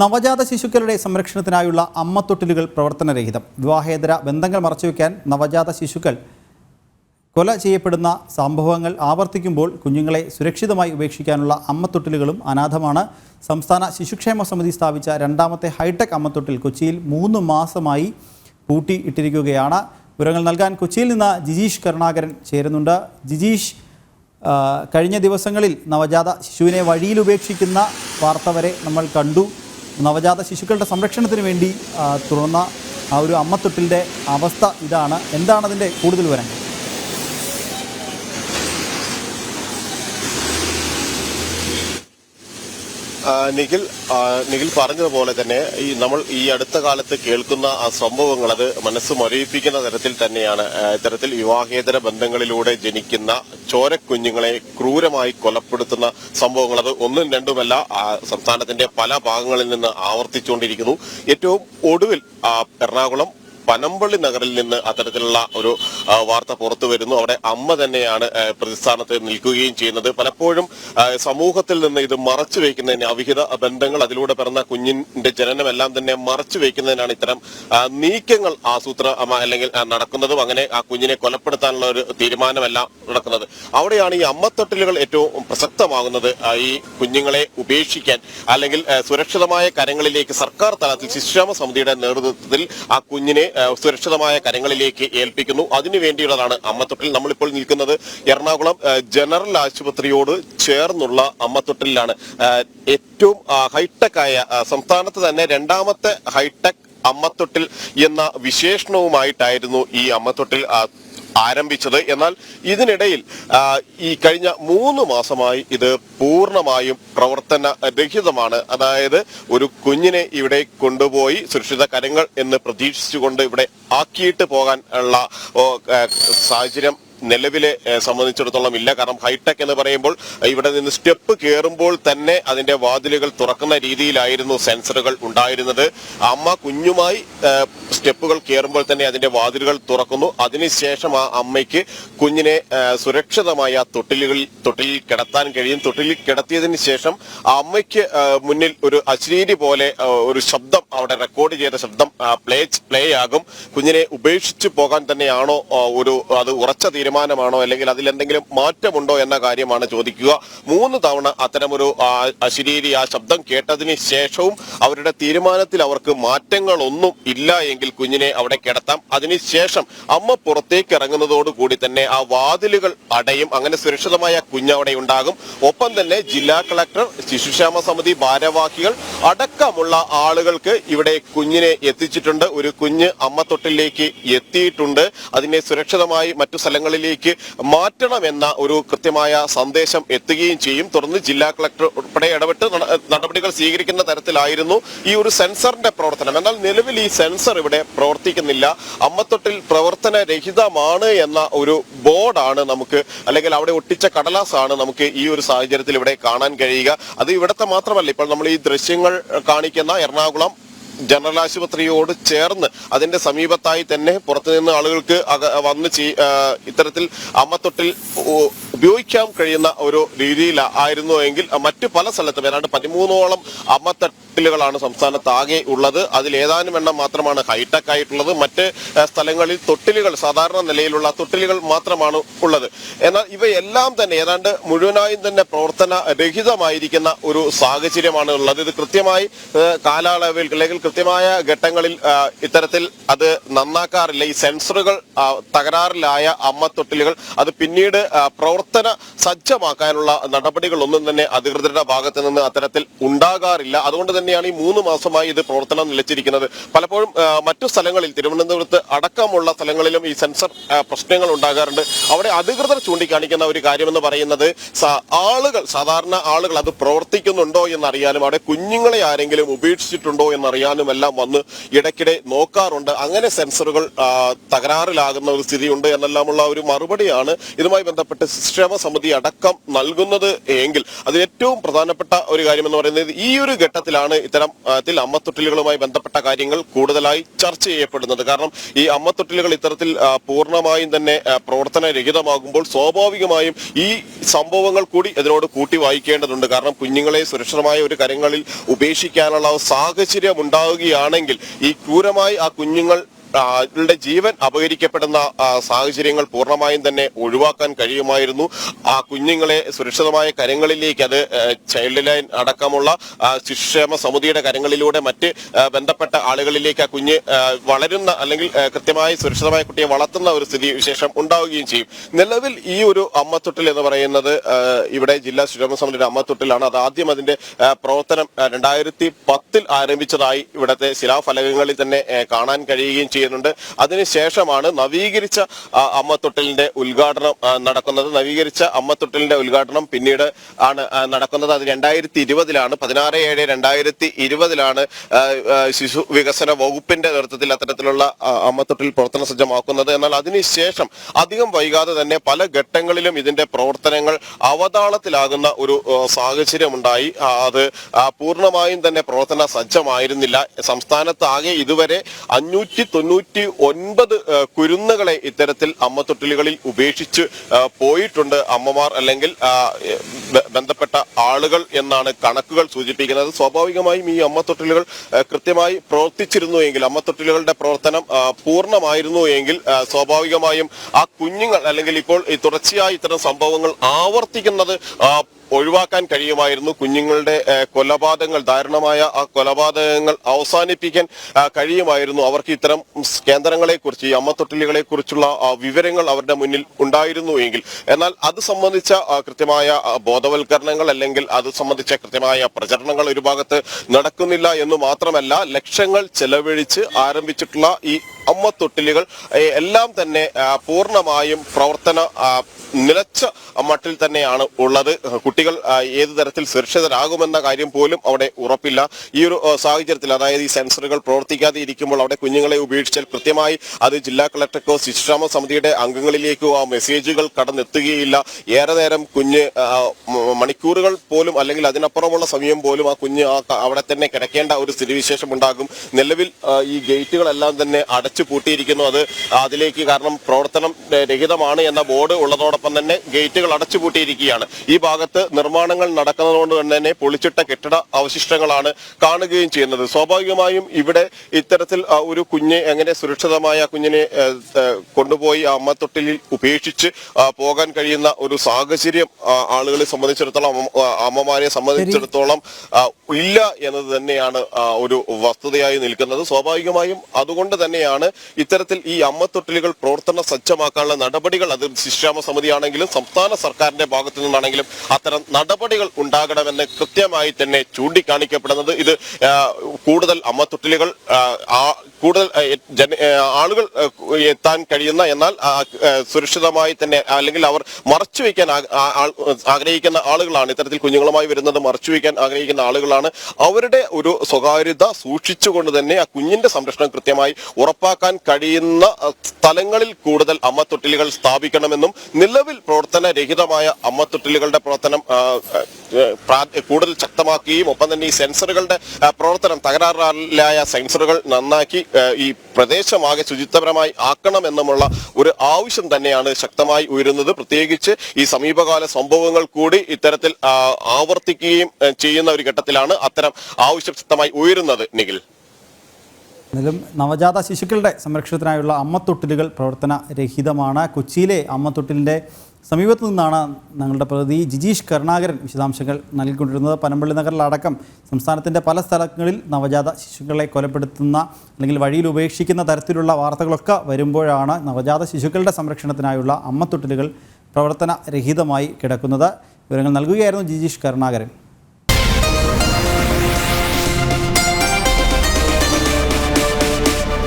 നവജാത ശിശുക്കളുടെ സംരക്ഷണത്തിനായുള്ള അമ്മത്തൊട്ടിലുകൾ പ്രവർത്തനരഹിതം. വിവാഹേതര ബന്ധങ്ങൾ മറച്ചുവെക്കാൻ നവജാത ശിശുക്കൾ കൊല ചെയ്യപ്പെടുന്ന സംഭവങ്ങൾ ആവർത്തിക്കുമ്പോൾ കുഞ്ഞുങ്ങളെ സുരക്ഷിതമായി ഉപേക്ഷിക്കാനുള്ള അമ്മത്തൊട്ടിലുകളും അനാഥമാണ്. സംസ്ഥാന ശിശുക്ഷേമ സമിതി സ്ഥാപിച്ച രണ്ടാമത്തെ ഹൈടെക് അമ്മത്തൊട്ടിൽ കൊച്ചിയിൽ മൂന്ന് മാസമായി പൂട്ടി ഇട്ടിരിക്കുകയാണ്. വിവരങ്ങൾ നൽകാൻ കൊച്ചിയിൽ നിന്ന് ജിജീഷ് കരുണാകരൻ ചേരുന്നുണ്ട്. ജിജീഷ് കഴിഞ്ഞ ദിവസങ്ങളിൽ നവജാത ശിശുവിനെ വഴിയിൽ ഉപേക്ഷിക്കുന്ന വാർത്ത വരെ നമ്മൾ കണ്ടു. നവജാത ശിശുക്കളുടെ സംരക്ഷണത്തിന് വേണ്ടി തുറന്ന ആ ഒരു അമ്മത്തൊട്ടിലിന്റെ അവസ്ഥ ഇതാണ്. എന്താണ് അതിന്റെ കൂടുതൽ വിവരങ്ങൾ? നിഖിൽ നിഖിൽ പറഞ്ഞതുപോലെ തന്നെ ഈ നമ്മൾ ഈ അടുത്ത കാലത്ത് കേൾക്കുന്ന ആ സംഭവങ്ങൾ അത് മനസ്സ് മരവിപ്പിക്കുന്ന തരത്തിൽ തന്നെയാണ്. ഇത്തരത്തിൽ വിവാഹേതര ബന്ധങ്ങളിലൂടെ ജനിക്കുന്ന ചോരക്കുഞ്ഞുങ്ങളെ ക്രൂരമായി കൊലപ്പെടുത്തുന്ന സംഭവങ്ങൾ അത് ഒന്നും രണ്ടുമല്ല സംസ്ഥാനത്തിന്റെ പല ഭാഗങ്ങളിൽ നിന്ന് ആവർത്തിച്ചുകൊണ്ടിരിക്കുന്നു. ഏറ്റവും ഒടുവിൽ എറണാകുളം പനമ്പള്ളി നഗറിൽ നിന്ന് അത്തരത്തിലുള്ള ഒരു വാർത്ത പുറത്തു വരുന്നു. അവിടെ അമ്മ തന്നെയാണ് പ്രതിസ്ഥാനത്ത് നിൽക്കുകയും ചെയ്യുന്നത്. പലപ്പോഴും സമൂഹത്തിൽ നിന്ന് ഇത് മറച്ചു വയ്ക്കുന്നതിന് അവിഹിത ബന്ധങ്ങൾ അതിലൂടെ പിറന്ന കുഞ്ഞിന്റെ ജനനമെല്ലാം തന്നെ മറച്ചു വയ്ക്കുന്നതിനാണ് ഇത്തരം നീക്കങ്ങൾ ആസൂത്ര അല്ലെങ്കിൽ നടക്കുന്നതും. അങ്ങനെ ആ കുഞ്ഞിനെ കൊലപ്പെടുത്താനുള്ള ഒരു തീരുമാനമെല്ലാം നടക്കുന്നത്. അവിടെയാണ് ഈ അമ്മത്തൊട്ടിലുകൾ ഏറ്റവും പ്രസക്തമാകുന്നത്. ഈ കുഞ്ഞുങ്ങളെ ഉപേക്ഷിക്കാൻ അല്ലെങ്കിൽ സുരക്ഷിതമായ കരങ്ങളിലേക്ക് സർക്കാർ തലത്തിൽ ശിശുക്ഷേമ സമിതിയുടെ നേതൃത്വത്തിൽ ആ കുഞ്ഞിനെ സുരക്ഷിതമായ കരങ്ങളിലേക്ക് ഏൽപ്പിക്കുന്നു. അതിനു വേണ്ടിയുള്ളതാണ് അമ്മത്തൊട്ടിൽ നമ്മളിപ്പോൾ നിൽക്കുന്നത്. എറണാകുളം ജനറൽ ആശുപത്രിയോട് ചേർന്നുള്ള അമ്മത്തൊട്ടിലാണ്. ഏറ്റവും ഹൈടെക് ആയ സംസ്ഥാനത്ത് തന്നെ രണ്ടാമത്തെ ഹൈടെക് അമ്മത്തൊട്ടിൽ എന്ന വിശേഷണവുമായിട്ടായിരുന്നു ഈ അമ്മത്തൊട്ടിൽ ആരംഭിച്ചത്. എന്നാൽ ഇതിനിടയിൽ ഈ കഴിഞ്ഞ മൂന്ന് മാസമായി ഇത് പൂർണമായും പ്രവർത്തന രഹിതമാണ്. അതായത് ഒരു കുഞ്ഞിനെ ഇവിടെ കൊണ്ടുപോയി സുരക്ഷിത കരങ്ങൾ എന്ന് പ്രതീക്ഷിച്ചുകൊണ്ട് ഇവിടെ ആക്കിയിട്ട് പോകാൻ ഉള്ള സാഹചര്യം നിലവിലെ സംബന്ധിച്ചിടത്തോളം ഇല്ല. കാരണം ഹൈടെക് എന്ന് പറയുമ്പോൾ ഇവിടെ നിന്ന് സ്റ്റെപ്പ് കയറുമ്പോൾ തന്നെ അതിന്റെ വാതിലുകൾ തുറക്കുന്ന രീതിയിലായിരുന്നു സെൻസറുകൾ ഉണ്ടായിരുന്നത്. അമ്മ കുഞ്ഞുമായി സ്റ്റെപ്പുകൾ കയറുമ്പോൾ തന്നെ അതിന്റെ വാതിലുകൾ തുറക്കുന്നു. അതിനുശേഷം ആ അമ്മയ്ക്ക് കുഞ്ഞിനെ സുരക്ഷിതമായ തൊട്ടിലുകളിൽ തൊട്ടിലിൽ കിടത്താൻ കഴിയും. തൊട്ടിലിൽ കിടത്തിയതിന് ശേഷം ആ അമ്മയ്ക്ക് മുന്നിൽ ഒരു അശ്ലീരി പോലെ ഒരു ശബ്ദം അവിടെ റെക്കോർഡ് ചെയ്ത ശബ്ദം പ്ലേ പ്ലേ ആകും. കുഞ്ഞിനെ ഉപേക്ഷിച്ചു പോകാൻ തന്നെയാണോ ഒരു അത് ഉറച്ച തീരുമാനമാണോ അല്ലെങ്കിൽ അതിൽ എന്തെങ്കിലും മാറ്റമുണ്ടോ എന്ന കാര്യമാണ് ചോദിക്കുക. മൂന്ന് തവണ അത്തരമൊരു അശരീരി ആ ശബ്ദം കേട്ടതിന് ശേഷവും അവരുടെ തീരുമാനത്തിൽ അവർക്ക് മാറ്റങ്ങളൊന്നും ഇല്ല എങ്കിൽ കുഞ്ഞിനെ അവിടെ കിടത്താം. അതിനുശേഷം അമ്മ പുറത്തേക്ക് ഇറങ്ങുന്നതോടുകൂടി തന്നെ ആ വാതിലുകൾ അടയും. അങ്ങനെ സുരക്ഷിതമായ കുഞ്ഞ് അവിടെ ഉണ്ടാകും. ഒപ്പം തന്നെ ജില്ലാ കളക്ടർ ശിശുക്ഷേമ സമിതി ഭാരവാഹികൾ അടക്കമുള്ള ആളുകൾക്ക് ഇവിടെ കുഞ്ഞിനെ എത്തിച്ചിട്ടുണ്ട്. ഒരു കുഞ്ഞ് അമ്മ തൊട്ടിലേക്ക് എത്തിയിട്ടുണ്ട്. അതിനെ സുരക്ഷിതമായി മറ്റു സ്ഥലങ്ങളിലേക്ക് മാറ്റണമെന്ന ഒരു കൃത്യമായ സന്ദേശം എത്തുകയും ചെയ്യും. തുടർന്ന് ജില്ലാ കളക്ടർ ഉൾപ്പെടെ ഇടപെട്ട് നടപടികൾ സ്വീകരിക്കുന്ന തരത്തിലായിരുന്നു ഈ ഒരു സെൻസറിന്റെ പ്രവർത്തനം. എന്നാൽ നിലവിൽ ഈ സെൻസർ ഇവിടെ പ്രവർത്തിക്കുന്നില്ല. അമ്മത്തൊട്ടിൽ പ്രവർത്തന രഹിതമാണ് എന്ന ഒരു ബോർഡാണ് നമുക്ക് അല്ലെങ്കിൽ അവിടെ ഒട്ടിച്ച കടലാസാണ് നമുക്ക് ഈ ഒരു സാഹചര്യത്തിൽ ഇവിടെ കാണാൻ കഴിയുക. അത് ഇവിടത്തെ മാത്രമല്ല ഇപ്പോൾ നമ്മൾ ഈ ദൃശ്യങ്ങൾ കാണിക്കുന്ന എറണാകുളം ജനറൽ ആശുപത്രിയോട് ചേർന്ന് അതിന്റെ സമീപത്തായി തന്നെ പുറത്തുനിന്ന് ആളുകൾക്ക് വന്ന് ഇത്തരത്തിൽ അമ്മത്തൊട്ടിൽ ഉപയോഗിക്കാൻ കഴിയുന്ന ഒരു രീതിയിലായിരുന്നു എങ്കിൽ മറ്റു പല സ്ഥലത്തും ഏതാണ്ട് പതിമൂന്നോളം അമ്മത്തട്ടിലുകളാണ് സംസ്ഥാനത്ത് ആകെ ഉള്ളത്. അതിൽ ഏതാനും എണ്ണം മാത്രമാണ് ഹൈടെക് ആയിട്ടുള്ളത്. മറ്റ് സ്ഥലങ്ങളിൽ തൊട്ടിലുകൾ സാധാരണ നിലയിലുള്ള തൊട്ടിലുകൾ മാത്രമാണ് ഉള്ളത്. എന്നാൽ ഇവയെല്ലാം തന്നെ ഏതാണ്ട് മുഴുവനായും തന്നെ പ്രവർത്തന രഹിതമായിരിക്കുന്ന ഒരു സാഹചര്യമാണ് ഉള്ളത്. ഇത് കൃത്യമായി കാലയളവിൽ അല്ലെങ്കിൽ കൃത്യമായ ഘട്ടങ്ങളിൽ ഇത്തരത്തിൽ അത് നന്നാക്കാറില്ല. ഈ സെൻസറുകൾ തകരാറിലായ അമ്മത്തൊട്ടിലുകൾ അത് പിന്നീട് ആ, പ്രവർത്തന സജ്ജമാക്കാനുള്ള നടപടികളൊന്നും തന്നെ അധികൃതരുടെ ഭാഗത്ത് നിന്ന് അത്തരത്തിൽ ഉണ്ടാകാറില്ല. അതുകൊണ്ട് തന്നെയാണ് ഈ മൂന്ന് മാസമായി ഇത് പ്രവർത്തനം നിലച്ചിരിക്കുന്നത്. പലപ്പോഴും മറ്റു സ്ഥലങ്ങളിൽ തിരുവനന്തപുരത്ത് അടക്കമുള്ള സ്ഥലങ്ങളിലും ഈ സെൻസർ പ്രശ്നങ്ങൾ ഉണ്ടാകാറുണ്ട്. അവിടെ അധികൃതർ ചൂണ്ടിക്കാണിക്കുന്ന ഒരു കാര്യമെന്ന് പറയുന്നത് ആളുകൾ സാധാരണ ആളുകൾ അത് പ്രവർത്തിക്കുന്നുണ്ടോ എന്നറിയാനും അവിടെ കുഞ്ഞുങ്ങളെ ആരെങ്കിലും ഉപേക്ഷിച്ചിട്ടുണ്ടോ എന്നറിയാനും എല്ലാം വന്ന് ഇടയ്ക്കിടെ നോക്കാറുണ്ട്. അങ്ങനെ സെൻസറുകൾ തകരാറിലാകുന്ന ഒരു സ്ഥിതിയുണ്ട് എന്നെല്ലാമുള്ള ഒരു മറുപടിയാണ്. ഇതുമായി ബന്ധപ്പെട്ട് ശിശുക്ഷേമ സമിതി അടക്കം നൽകുന്നത് എങ്കിൽ അതിൽ ഏറ്റവും പ്രധാനപ്പെട്ട ഒരു കാര്യം എന്ന് പറയുന്നത് ഈ ഒരു ഘട്ടത്തിലാണ് ഇത്തരം ത്തിൽ അമ്മത്തൊട്ടിലുകളുമായി ബന്ധപ്പെട്ട കാര്യങ്ങൾ കൂടുതലായി ചർച്ച ചെയ്യപ്പെടുന്നത്. കാരണം ഈ അമ്മത്തൊട്ടിലുകൾ ഇത്തരത്തിൽ പൂർണമായും തന്നെ പ്രവർത്തന പ്രവർത്തനരഹിതമാകുമ്പോൾ സ്വാഭാവികമായും ഈ സംഭവങ്ങൾ കൂടി ഇതിനോട് കൂട്ടി വായിക്കേണ്ടതുണ്ട്. കാരണം കുഞ്ഞുങ്ങളെ സുരക്ഷിതമായ ഒരു കരങ്ങളിൽ ഉപേക്ഷിക്കാനുള്ള സാഹചര്യം ഉണ്ടാവുകയാണെങ്കിൽ ഈ ക്രൂരമായി ആ കുഞ്ഞുങ്ങൾ ളുടെ ജീവൻ അപഹരിക്കപ്പെടുന്ന സാഹചര്യങ്ങൾ പൂർണമായും തന്നെ ഒഴിവാക്കാൻ കഴിയുമായിരുന്നു. ആ കുഞ്ഞുങ്ങളെ സുരക്ഷിതമായ കരങ്ങളിലേക്ക് അത് ചൈൽഡ് ലൈൻ അടക്കമുള്ള ശിശുക്ഷേമ സമിതിയുടെ കരങ്ങളിലൂടെ മറ്റ് ബന്ധപ്പെട്ട ആളുകളിലേക്ക് ആ കുഞ്ഞ് വളരുന്ന അല്ലെങ്കിൽ കൃത്യമായി സുരക്ഷിതമായ കുട്ടിയെ വളർത്തുന്ന ഒരു സ്ഥിതി വിശേഷം ഉണ്ടാവുകയും ചെയ്യും. നിലവിൽ ഈ ഒരു അമ്മത്തൊട്ടിൽ എന്ന് പറയുന്നത് ഇവിടെ ജില്ലാ ശിശുക്ഷേമ സമിതിയുടെ അമ്മത്തൊട്ടിലാണ്. അത് ആദ്യം അതിന്റെ പ്രവർത്തനം രണ്ടായിരത്തി പത്തിൽ ആരംഭിച്ചതായി ഇവിടുത്തെ ശിലാഫലകങ്ങളിൽ തന്നെ കാണാൻ കഴിയുകയും ചെയ്യുന്നുണ്ട്. അതിനുശേഷമാണ് നവീകരിച്ച അമ്മത്തൊട്ടിലിന്റെ ഉദ്ഘാടനം നടക്കുന്നത്. നവീകരിച്ച അമ്മത്തൊട്ടിലിന്റെ ഉദ്ഘാടനം പിന്നീട് ആണ് നടക്കുന്നത്. അത് രണ്ടായിരത്തി ഇരുപതിലാണ് പതിനാറ് ഏഴ് രണ്ടായിരത്തി ഇരുപതിലാണ് ശിശു വികസന വകുപ്പിന്റെ നേതൃത്വത്തിൽ അത്തരത്തിലുള്ള അമ്മത്തൊട്ടിൽ പ്രവർത്തന സജ്ജമാക്കുന്നത്. എന്നാൽ അതിനുശേഷം അധികം വൈകാതെ തന്നെ പല ഘട്ടങ്ങളിലും ഇതിന്റെ പ്രവർത്തനങ്ങൾ അവതാളത്തിലാകുന്ന ഒരു സാഹചര്യം സാഹചര്യമുണ്ടായി. അത് പൂർണമായും തന്നെ പ്രവർത്തന സജ്ജമായിരുന്നില്ല. സംസ്ഥാനത്താകെ ഇതുവരെ അഞ്ഞൂറ്റി തൊണ്ണൂറ്റി ഒൻപത് കുരുന്നുകളെ ഇത്തരത്തിൽ അമ്മത്തൊട്ടിലുകളിൽ ഉപേക്ഷിച്ച് പോയിട്ടുണ്ട് അമ്മമാർ അല്ലെങ്കിൽ ബന്ധപ്പെട്ട ആളുകൾ എന്നാണ് കണക്കുകൾ സൂചിപ്പിക്കുന്നത്. സ്വാഭാവികമായും ഈ അമ്മത്തൊട്ടിലുകൾ കൃത്യമായി പ്രവർത്തിച്ചിരുന്നു എങ്കിൽ അമ്മത്തൊട്ടിലുകളുടെ പ്രവർത്തനം പൂർണമായിരുന്നു എങ്കിൽ സ്വാഭാവികമായും ആ കുഞ്ഞുങ്ങൾ അല്ലെങ്കിൽ ഇപ്പോൾ തുടർച്ചയായി ഇത്തരം സംഭവങ്ങൾ ആവർത്തിക്കുന്നത് ഒഴിവാക്കാൻ കഴിയുമായിരുന്നു. കുഞ്ഞുങ്ങളുടെ കൊലപാതകങ്ങൾ ദാരുണമായ ആ കൊലപാതകങ്ങൾ അവസാനിപ്പിക്കാൻ കഴിയുമായിരുന്നു. അവർക്ക് ഇത്തരം സ് കേന്ദ്രങ്ങളെ കുറിച്ച് ഈ അമ്മത്തൊട്ടിലുകളെ കുറിച്ചുള്ള വിവരങ്ങൾ അവരുടെ മുന്നിൽ ഉണ്ടായിരുന്നു എങ്കിൽ. എന്നാൽ അത് സംബന്ധിച്ച കൃത്യമായ ബോധവൽക്കരണങ്ങൾ അല്ലെങ്കിൽ അത് സംബന്ധിച്ച കൃത്യമായ പ്രചരണങ്ങൾ ഒരു ഭാഗത്ത് നടക്കുന്നില്ല എന്ന് മാത്രമല്ല ലക്ഷങ്ങൾ ചെലവഴിച്ച് ആരംഭിച്ചിട്ടുള്ള ഈ അമ്മത്തൊട്ടിലുകൾ തൊട്ടിലുകൾ എല്ലാം തന്നെ പൂർണമായും പ്രവർത്തന നിലച്ച മട്ടിൽ തന്നെയാണ് ഉള്ളത്. കുട്ടികൾ ഏത് തരത്തിൽ സുരക്ഷിതരാകുമെന്ന കാര്യം പോലും അവിടെ ഉറപ്പില്ല. ഈ ഒരു സാഹചര്യത്തിൽ അതായത് ഈ സെൻസറുകൾ പ്രവർത്തിക്കാതെ ഇരിക്കുമ്പോൾ അവിടെ കുഞ്ഞുങ്ങളെ ഉപേക്ഷിച്ചാൽ കൃത്യമായി അത് ജില്ലാ കളക്ടർക്കോ ശിശുക്ഷേമ സമിതിയുടെ അംഗങ്ങളിലേക്കോ ആ മെസ്സേജുകൾ കടന്നെത്തുകയില്ല. ഏറെ നേരം കുഞ്ഞ് മണിക്കൂറുകൾ പോലും അല്ലെങ്കിൽ അതിനപ്പുറമുള്ള സമയം പോലും ആ കുഞ്ഞ് അവിടെ തന്നെ കിടക്കേണ്ട ഒരു സ്ഥിതിവിശേഷം ഉണ്ടാകും. നിലവിൽ ഈ ഗേറ്റുകളെല്ലാം തന്നെ അടച്ചു പൂട്ടിയിരിക്കുന്നു. അത് അതിലേക്ക് കാരണം പ്രവർത്തനം രഹിതമാണ് എന്ന ബോർഡ് ഉള്ളതോടൊപ്പം തന്നെ ഗേറ്റുകൾ അടച്ചു പൂട്ടിയിരിക്കുകയാണ്. ഈ ഭാഗത്ത് നിർമ്മാണങ്ങൾ നടക്കുന്നതുകൊണ്ട് തന്നെ പൊളിച്ചിട്ട കെട്ടിട അവശിഷ്ടങ്ങളാണ് കാണുകയും ചെയ്യുന്നത്. സ്വാഭാവികമായും ഇവിടെ ഇത്തരത്തിൽ ഒരു കുഞ്ഞെ എങ്ങനെ സുരക്ഷിതമായ കുഞ്ഞിനെ കൊണ്ടുപോയി അമ്മ ഉപേക്ഷിച്ച് പോകാൻ കഴിയുന്ന ഒരു സാഹചര്യം ആളുകളെ സംബന്ധിച്ചിടത്തോളം അമ്മമാരെ സംബന്ധിച്ചിടത്തോളം ഇല്ല എന്നത് തന്നെയാണ് ഒരു വസ്തുതയായി നിൽക്കുന്നത്. സ്വാഭാവികമായും അതുകൊണ്ട് തന്നെയാണ് ഇത്തരത്തിൽ ഈ അമ്മത്തൊട്ടിലുകൾ പ്രവർത്തന സജ്ജമാക്കാനുള്ള നടപടികൾ അത് ശിശുക്ഷേമ സമിതിയാണെങ്കിലും സംസ്ഥാന സർക്കാരിന്റെ ഭാഗത്തു നിന്നാണെങ്കിലും അത്തരം നടപടികൾ ഉണ്ടാകണമെന്ന് കൃത്യമായി തന്നെ ചൂണ്ടിക്കാണിക്കപ്പെടുന്നത്. ഇത് കൂടുതൽ അമ്മത്തൊട്ടിലുകൾ കൂടുതൽ ആളുകൾ എത്താൻ കഴിയുന്ന എന്നാൽ സുരക്ഷിതമായി തന്നെ അല്ലെങ്കിൽ അവർ മറച്ചു വയ്ക്കാൻ ആഗ്രഹിക്കുന്ന ആളുകളാണ്. ഇത്തരത്തിൽ കുഞ്ഞുങ്ങളുമായി വരുന്നത് മറച്ചു വയ്ക്കാൻ ആഗ്രഹിക്കുന്ന ആളുകളാണ്. അവരുടെ ഒരു സ്വകാര്യത സൂക്ഷിച്ചുകൊണ്ട് തന്നെ ആ കുഞ്ഞിന്റെ സംരക്ഷണം കൃത്യമായി ഉറപ്പാക്കാൻ കഴിയുന്ന സ്ഥലങ്ങളിൽ കൂടുതൽ അമ്മത്തൊട്ടിലുകൾ സ്ഥാപിക്കണമെന്നും നിലവിൽ അമ്മത്തൊട്ടിലുകളുടെ പ്രവർത്തനം ആ, ആ, പ്രാ- കൂടുതൽ ശക്തമാക്കുകയും ഒപ്പം തന്നെ ഈ സെൻസറുകളുടെ പ്രവർത്തനം തകരാറിലായ സെൻസറുകൾ നന്നാക്കി ഈ പ്രദേശമാകെ ശുചിത്വപരമായി ആക്കണമെന്നുമുള്ള ഒരു ആവശ്യം തന്നെയാണ് ശക്തമായി ഉയരുന്നത്. പ്രത്യേകിച്ച് ഈ സമീപകാല സംഭവങ്ങൾ കൂടി ഇത്തരത്തിൽ ആവർത്തിക്കുകയും ചെയ്യുന്ന ഒരു ഘട്ടത്തിലാണ് അത്തരം ആവശ്യം ശക്തമായി ഉയരുന്നത്. നിഖിൽ. എന്നാലും നവജാത ശിശുക്കളുടെ സംരക്ഷണത്തിനായുള്ള അമ്മത്തൊട്ടിലുകൾ പ്രവർത്തനരഹിതമാണ്. കൊച്ചിയിലെ അമ്മത്തൊട്ടിലിന്റെ സമീപത്ത് നിന്നാണ് ഞങ്ങളുടെ പ്രതി ജിജീഷ് കരുണാകരൻ വിശദാംശങ്ങൾ നൽകിക്കൊണ്ടിരുന്നത്. പനമ്പള്ളി നഗറിലടക്കം സംസ്ഥാനത്തിന്റെ പല സ്ഥലങ്ങളിൽ നവജാത ശിശുക്കളെ കൊലപ്പെടുത്തുന്ന അല്ലെങ്കിൽ വഴിയിൽ ഉപേക്ഷിക്കുന്ന തരത്തിലുള്ള വാർത്തകളൊക്കെ വരുമ്പോഴാണ് നവജാത ശിശുക്കളുടെ സംരക്ഷണത്തിനായുള്ള അമ്മത്തൊട്ടിലുകൾ പ്രവർത്തനരഹിതമായി കിടക്കുന്നത്. വിവരങ്ങൾ നൽകുകയായിരുന്നു ജിജീഷ് കരുണാകരൻ.